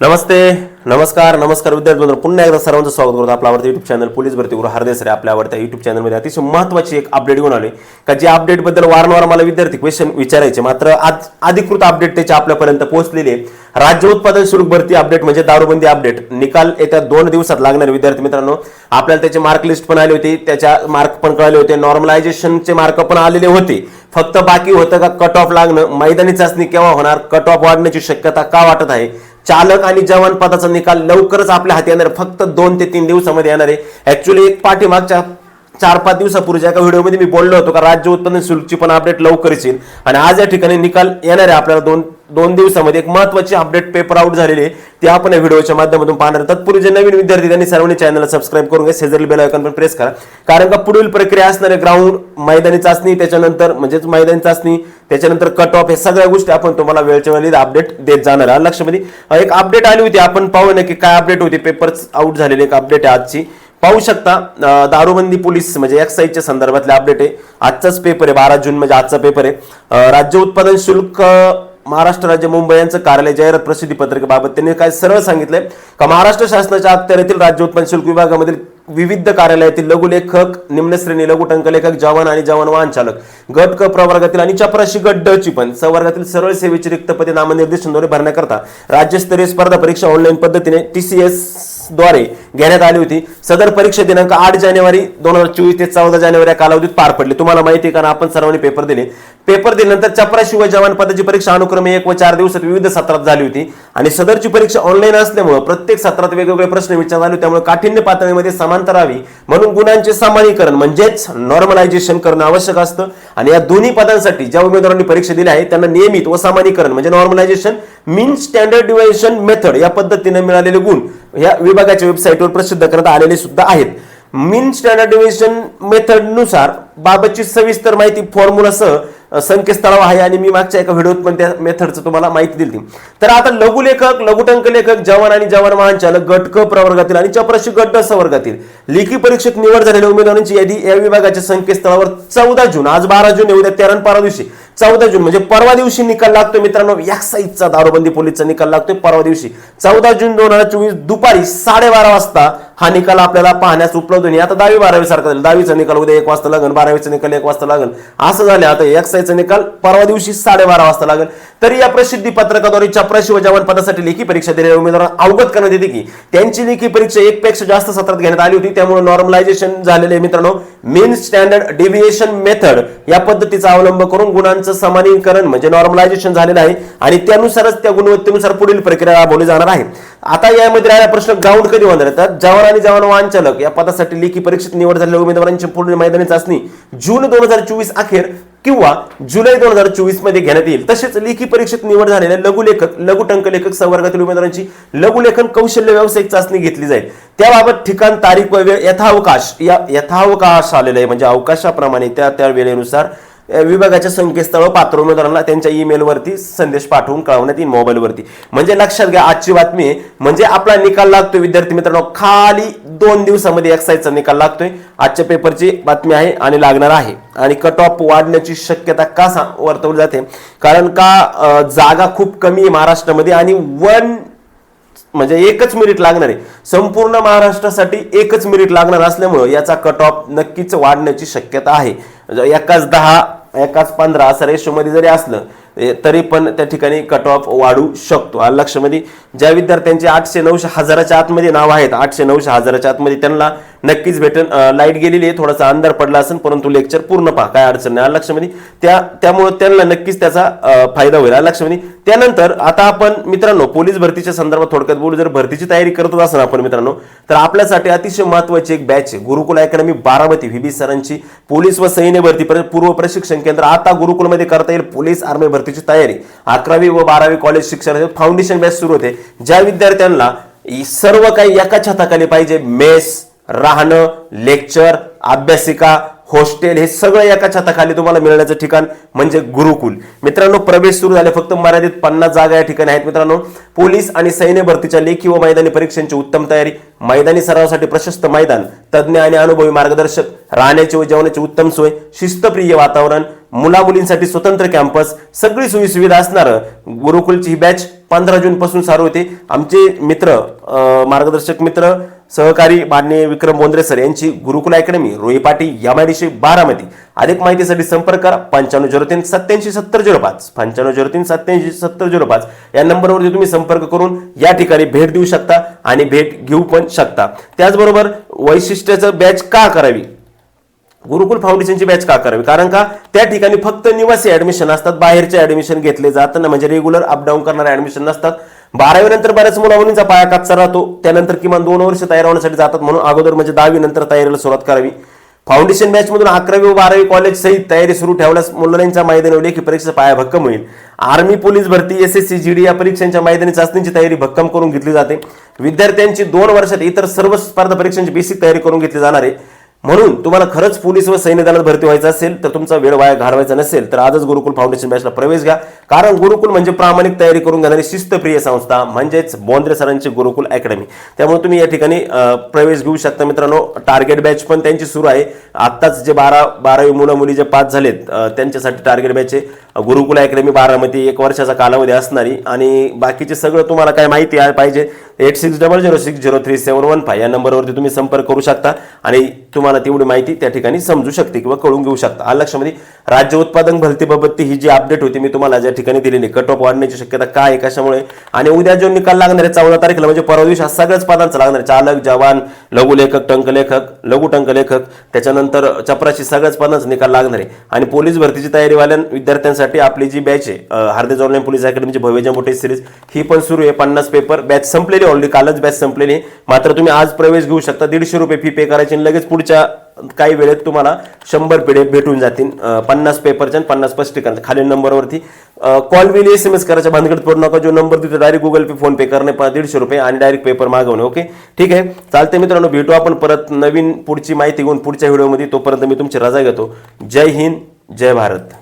नमस्ते नमस्कार नमस्कार विद्यार्थी पुन्हा एकदा सर्वांचं स्वागत करतो आपला आवडतं युट्यूब चॅनल पोलीस भरती गुरु हरदेसरे आपल्या आवडत्या युट्यूब चॅनलमध्ये अतिशय महत्त्वाची एक अपडेट घेऊन आले का जे अपडेटबद्दल वारंवार मला विद्यार्थी क्वेश्चन विचारायचे मात्र आज अधिकृत अपडेट त्याच्या आपल्यापर्यंत पोहोचलेले राज्य उत्पादन शुल्क भरती अपडेट म्हणजे दारूबंदी अपडेट निकाल येत्या दोन दिवसात लागणार विद्यार्थी मित्रांनो आपल्याला त्याचे मार्क लिस्ट पण आले होते त्याच्या मार्क पण कळाले होते नॉर्मलायझेशनचे मार्क पण आलेले होते. फक्त बाकी होतं का कट ऑफ लागणं? मैदानी चाचणी केव्हा होणार? कट ऑफ वाढण्याची शक्यता का वाटत आहे? चालक आणि जवान पदाचा निकाल लवकरच आपल्या हाती येणार फक्त दोन ते तीन दिवसामध्ये येणार आहे. ऍक्च्युली एक पाठीमागच्या चार पाच दिवसापूर्वीच्या एका व्हिडिओमध्ये मी बोललो होतो का राज्य उत्पन्न शुल्कची पण अपडेट लवकरच येईल. आणि आज या ठिकाणी निकाल येणार आहे आपल्याला दोन दोन दिवसामध्ये एक महत्वाची अपडेट पेपर आउट झालेले आहे. ते आपण या व्हिडिओच्या माध्यमातून पाहणार तत्पूर्वी जे नवीन विद्यार्थी त्यांनी सर्वांनी चॅनलला सबस्क्राईब करून घ्या. शेजारी बेल आयकॉन पण प्रेस करा. कारण का पुढील प्रक्रिया असणारे ग्राउंड मैदानी चाचणी त्याच्यानंतर म्हणजेच मैदानी चाचणी त्याच्यानंतर कट ऑफ हे सगळ्या गोष्टी आपण तुम्हाला वेळच्या वेळी अपडेट देत जाणार आहात. लक्षामध्ये एक अपडेट आली होती. आपण पाहू ना की काय अपडेट होती. पेपर आउट झालेली एक अपडेट आहे आजची. पाहू शकता दारूबंदी पोलीस म्हणजे एक्साईजच्या संदर्भातले अपडेट आहे. आजचाच पेपर आहे. बारा जून म्हणजे आजचा पेपर आहे. राज्य उत्पादन शुल्क महाराष्ट्र राज्य मुंबई यांचं कार्यालय जाहिरात प्रसिद्धी पत्रकाबाबत त्यांनी काय सरळ सांगितलंय. का महाराष्ट्र शासनाच्या अखत्यारीतील राज्य उत्पन्न शुल्क विभागामधील विविध कार्यालयातील लघुलेखक निम्नश्रेणी लघु टंकलेखक जवान आणि जवान वाहन चालक गट क प्रवर्गातील आणि चपराशी गट ड ची पण संवर्गातील सरळ सेवेची रिक्त पदे नामनिर्देशनद्वारे भरण्याकरता राज्यस्तरीय स्पर्धा परीक्षा ऑनलाईन पद्धतीने टीसीएस द्वारे घेण्यात आली होती. सदर परीक्षा दिनांक आठ जानेवारी दोन हजार चोवीस ते चौदा जानेवारी या कालावधीत पार पडली. तुम्हाला माहिती आहे कारण आपण सर्वांनी पेपर दिले. पेपर दिल्यानंतर चपरा शिव जवान पदाची परीक्षा अनुक्रमे एक व चार दिवसात विविध सत्रात झाली होती. आणि सदरची परीक्षा ऑनलाईन असल्यामुळे प्रत्येक सत्रात वेगवेगळे प्रश्न विचारले आले त्यामुळे काठिण्य पातळीमध्ये समांतर राहावी म्हणून गुणांचे सामान्यीकरण म्हणजेच नॉर्मलायझेशन करणं आवश्यक असतं. आणि या दोन्ही पदांसाठी ज्या उमेदवारांनी परीक्षा दिली आहे त्यांना नियमित व सामान्यीकरण म्हणजे normalisation mean standard deviation method या पद्धतीने मिळालेले गुण या विभागाच्या वेबसाईटवर प्रसिद्ध करत आलेले सुद्धा आहेत. मीन स्टँडर्ड डिव्हिजन मेथडनुसार बाबतची सविस्तर माहिती फॉर्म्युलासह संकेतस्थळावर आहे आणि मी मागच्या एका व्हिडिओत पण त्या मेथडचं तुम्हाला माहिती दिली तर आता लघुलेखक लघुटंक लेखक जवान आणि जवान वाहन गट क प्रवर्गातील आणि चपराशी गट ड वर्गातील लेखी परीक्षेत निवड झालेल्या उमेदवारांची यादी या विभागाच्या संकेतस्थळावर चौदा जून आज बारा जून उद्या तेरा आणि दिवशी. चौदा जून म्हणजे परवा दिवशी निकाल लागतोय मित्रांनो. एक्साईजचा दारूबंदी पोलीसचा निकाल लागतोय परवा दिवशी. चौदा जून दोन हजार चोवीस दुपारी साडेबारा वाजता हा निकाल आपल्याला पाहण्यास उपलब्ध नाही आता दहावी बारावी सारखा झाला. दहावीचा निकाल उद्या एक वाजता लागेल बारावीचा निकाल एक वाजता लागेल. असं झालं. आता एक्साईजचा निकाल परवा दिवशी साडेबारा वाजता लागेल. तरी या प्रसिद्धी पत्रकाद्वारे चपराशी व जवान पदासाठी लेखी परीक्षा दिलेल्या उमेदवारांना अवगत करण्यात येते की त्यांची लेखी परीक्षा एक पेक्षा जास्त सत्रात घेण्यात आली होती. त्यामुळे नॉर्मलायझेशन झालेले मित्रांनो. मेन स्टँडर्ड डेव्हिएशन मेथड या पद्धतीचा अवलंब करून गुणांचं समानीकरण म्हणजे नॉर्मलायझेशन झालेलं आहे आणि त्यानुसारच त्या गुणवत्तेनुसार पुढील प्रक्रिया राबवली जाणार आहे. आता यामध्ये राहिला प्रश्न ग्राउंड कधी होणार तर जवान आणि जवान वाहन चालक या पदासाठी लेखी परीक्षेत निवड झालेल्या उमेदवारांची पुढील मैदानी चाचणी जून दोन हजार चोवीस अखेर किंवा जुलै दोन हजार चोवीसमध्ये घेण्यात येईल. तसेच लेखी परीक्षेत निवड झालेल्या लघुलेखक लघुटंक लेखक संवर्गातील उमेदवारांची लघुलेखन कौशल्य व्यावसायिक चाचणी घेतली जाईल. त्याबाबत ठिकाण तारीख व वेळ यथावकाश या यथावकाश आलेला आहे. म्हणजे अवकाशाप्रमाणे त्या त्या वेळेनुसार विभागाच्या संकेतस्थळ पात्र उमेदवारांना त्यांच्या ईमेलवरती संदेश पाठवून कळवण्यात येईल मोबाईलवरती म्हणजे लक्षात घ्या आजची बातमी आहे. म्हणजे आपला निकाल लागतो विद्यार्थी मित्रांनो. खाली दोन दिवसामध्ये एक्साईजचा निकाल लागतोय. आजच्या पेपरची बातमी आहे आणि लागणार आहे. आणि कट ऑफ वाढण्याची शक्यता का सा- वर्तवली जाते? कारण का जागा खूप कमी आहे महाराष्ट्रामध्ये आणि वन म्हणजे एकच मिनिट लागणार आहे. संपूर्ण महाराष्ट्रासाठी एकच मिनिट लागणार असल्यामुळं याचा कट ऑफ नक्कीच वाढण्याची शक्यता आहे. म्हणजे एकाच दहा एकाच पंधरा असं रेशोमध्ये जरी असलं तरी पण त्या ठिकाणी कट ऑफ वाढू शकतो. लक्षामध्ये ज्या विद्यार्थ्यांचे आठशे नऊशे हजाराच्या आतमध्ये नाव आहेत आठशे नऊशे हजाराच्या आतमध्ये त्यांना नक्कीच भेटेल लाइट गेलेली आहे थोडासा अंधार पडला असेल परंतु लेक्चर पूर्ण पहा काय अडचण नाही. लक्षामध्ये त्या त्यामुळे त्यांना नक्कीच त्याचा फायदा होईल. आलं लक्षामध्ये त्यानंतर आता आपण मित्रांनो पोलीस भरतीच्या संदर्भात थोडक्यात बोलू. जर भरतीची तयारी करतच असाल आपण मित्रांनो तर आपल्यासाठी अतिशय महत्वाची एक बॅच आहे. Gurukul academy Baramati V. सरांची पोलीस व सैन्य भरती पूर्व प्रशिक्षण केंद्र. आता गुरुकुलमध्ये करता येईल पोलीस आर्मी भरतीची तयारी. अकरावी व बारावी कॉलेज शिक्षण फाउंडेशन बॅच सुरू होते. ज्या विद्यार्थ्यांना सर्व काही एका छताखाली पाहिजे. मेस राहणं लेक्चर अभ्यासिका हॉस्टेल हे सगळं एका छताखाली तुम्हाला मिळण्याचं ठिकाण म्हणजे गुरुकुल. मित्रांनो प्रवेश सुरू झाले फक्त मर्यादित पन्नास जागा या ठिकाणी आहेत मित्रांनो. पोलीस आणि सैन्य भरतीच्या लेखी व मैदानी परीक्षांची उत्तम तयारी मैदानी सरावासाठी प्रशस्त मैदान तज्ज्ञ आणि अनुभवी मार्गदर्शक राहण्याची व जेवणाची उत्तम सोय शिस्तप्रिय वातावरण मुला मुलींसाठी स्वतंत्र कॅम्पस सगळी सोयी सुविधा असणारं गुरुकुलची ही बॅच पंधरा जून पासून चालू होते. आमचे मित्र मार्गदर्शक मित्र सहकारी माननीय विक्रम बोंद्रे सर यांची गुरुकुल अकॅडमी रोई पाटी एमआयडीसी बारामती. अधिक माहितीसाठी संपर्क करा. पंच्याण्णव झिरो तीन सत्याऐंशी सत्तर झिरो पाच. पंच्याण्णव झिरो तीन सत्याऐंशी सत्तर झिरो पाच. या नंबरवरती तुम्ही संपर्क करून या ठिकाणी भेट देऊ शकता आणि भेट घेऊ पण शकता. त्याचबरोबर वैशिष्ट्याचं बॅच का करावी? गुरुकुल फाउंडेशनची बॅच का करावी? कारण का त्या ठिकाणी फक्त निवासी ऍडमिशन असतात बाहेरचे ऍडमिशन घेतले जात ना म्हणजे रेग्युलर अपडाऊन करणारे ऍडमिशन नसतात. बारावी नंतर बऱ्याच मुला मुलींचा पाया कापसा राहतो. त्यानंतर किमान दोन वर्ष तयार होण्यासाठी जातात म्हणून अगोदर म्हणजे दहावी नंतर तयारीला सुरुवात करावी. फाउंडेशन बॅच मधून अकरावी व बारावी कॉलेज सहित तयारी सुरू ठेवल्यास मुलांच्या मैदानी की परीक्षेचा पाया भक्कम होईल. आर्मी पोलीस भरती S S C G D या परीक्षांच्या मैदानी चाचणीची तयारी भक्कम करून घेतली जाते. विद्यार्थ्यांची दोन वर्षात इतर सर्व स्पर्धा परीक्षांची बेसिक तयारी करून घेतली जाणार आहे. म्हणून तुम्हाला खरंच पोलीस व सैन्य दलात भरती व्हायचं असेल तर तुमचा वेळ वाया घालवायचा नसेल तर आजच गुरुकुल फाउंडेशन बॅचला प्रवेश घ्या. कारण गुरुकुल म्हणजे प्रामाणिक तयारी करून घेणारी शिस्तप्रिय संस्था म्हणजेच बोंद्रे सरांची गुरुकुल अकॅडमी. त्यामुळे तुम्ही या ठिकाणी प्रवेश घेऊ शकता मित्रांनो. टार्गेट बॅच पण त्यांची सुरू आहे. आत्ताच जे बारा बारावी मुलं मुली जे पास झालेत त्यांच्यासाठी टार्गेट बॅच आहे. गुरुकुल अकॅडमी बारामती एक वर्षाचा कालावधी असणारी आणि बाकीचे सगळं तुम्हाला काय माहिती आहे पाहिजे eight six double zero six zero three seven one five या नंबरवरती तुम्ही संपर्क करू शकता आणि तुम्हाला तेवढी माहिती त्या ठिकाणी समजू शकते किंवा कळून घेऊ शकता. आलं लक्षामध्ये राज्य उत्पादन भरतीबाबतची ही जी अपडेट होती मी तुम्हाला ज्या ठिकाणी दिलेली कट ऑफ वाढण्याची शक्यता काय आहे कशामुळे? आणि उद्या जो निकाल लागणार आहे चौदा तारखेला म्हणजे परवा दिवशी हा सगळ्याच पदांचा लागणार आहे. चालक जवान लघुलेखक टंकलेखक लघु टंकलेखक त्याच्यानंतर चपराशी सगळ्याच पदांचा निकाल लागणार आहे. आणि पोलीस भरतीची तयारीवाल्या विद्यार्थ्यांसाठी आपली जी बॅच आहे अं, हार्दिक ऑनलाईन पोलीस अकॅडमीची भव्यच्या मोठे सिरीज ही पण सुरू आहे. पन्नास पेपर बॅच संपलेली ऑलरेडी कालच बॅच संपलेली. आहे मात्र तुम्ही आज प्रवेश घेऊ शकता. दीडशे रुपये फी पे करायची आणि लगेच पुढच्या काही वेळेत तुम्हाला शंभर पेढे भेटून जातील. पन्नास पेपरच्या आणि पन्नास स्पष्टीकरण खालील नंबरवरती call will S M S करायच्या भानगडीत पडू नका. जो नंबर तिथे direct Google Pay PhonePe करणे दीडशे रुपये आणि डायरेक्ट पेपर मागवणे ओके ठीक आहे? चालते मित्रांनो भेटू आपण परत नवीन पुढची माहिती घेऊन पुढच्या व्हिडिओमध्ये तोपर्यंत मी तुमची रजा घेतो. जय हिंद जय भारत.